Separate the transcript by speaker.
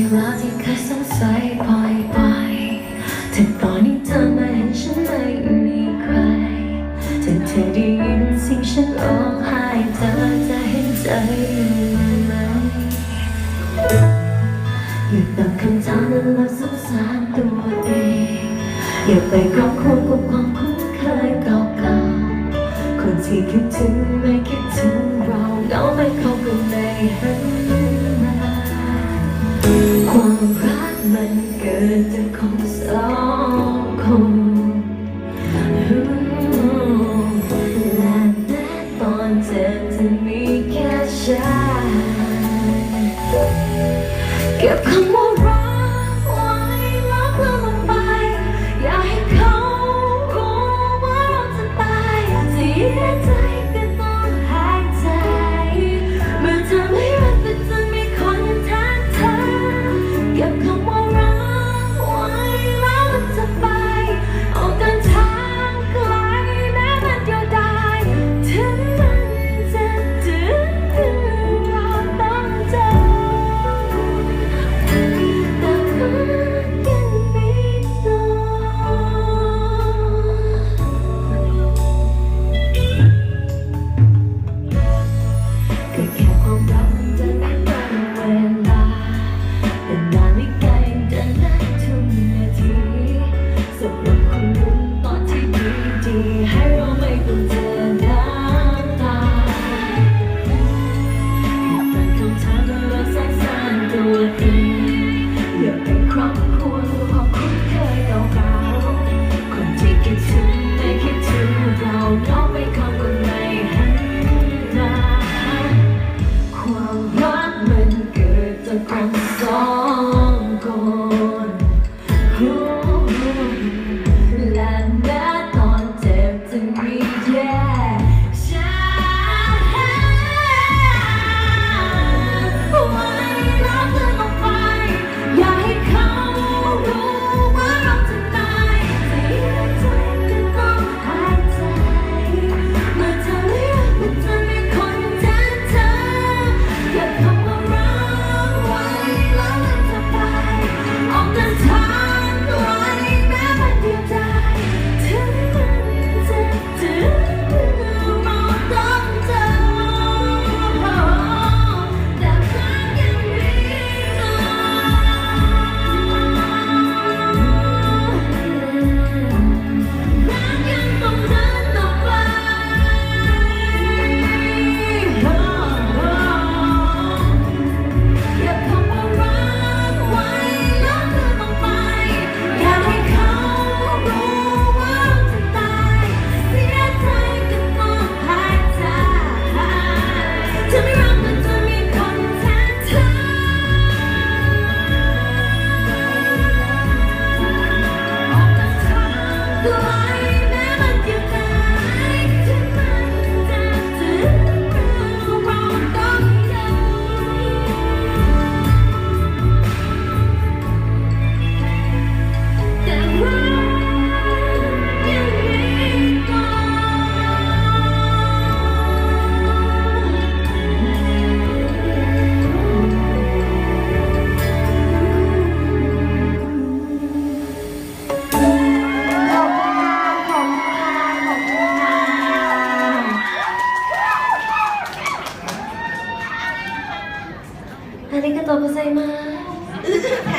Speaker 1: ที่รัที่เคยสงสัยปล่อยไปแต่ตอนนี้เธอมาเห็นฉันไม่มีใครถึงเธอได้ยินสิ่งฉันร้องไห้เธอจะเห็นใจไหมอย่าตอบคำถามนั้นแล้วสงสารตัวเองอย่าไปครอบครัวกับความคุ้นเคยเก่าๆคนที่คิดถึงไม่คิดถึงเราเราไม่เข้ากันในหัน แต่คนสองคนและแม้ตอนเธอจะมีแค่ฉันเก็บคำว่า とうございます。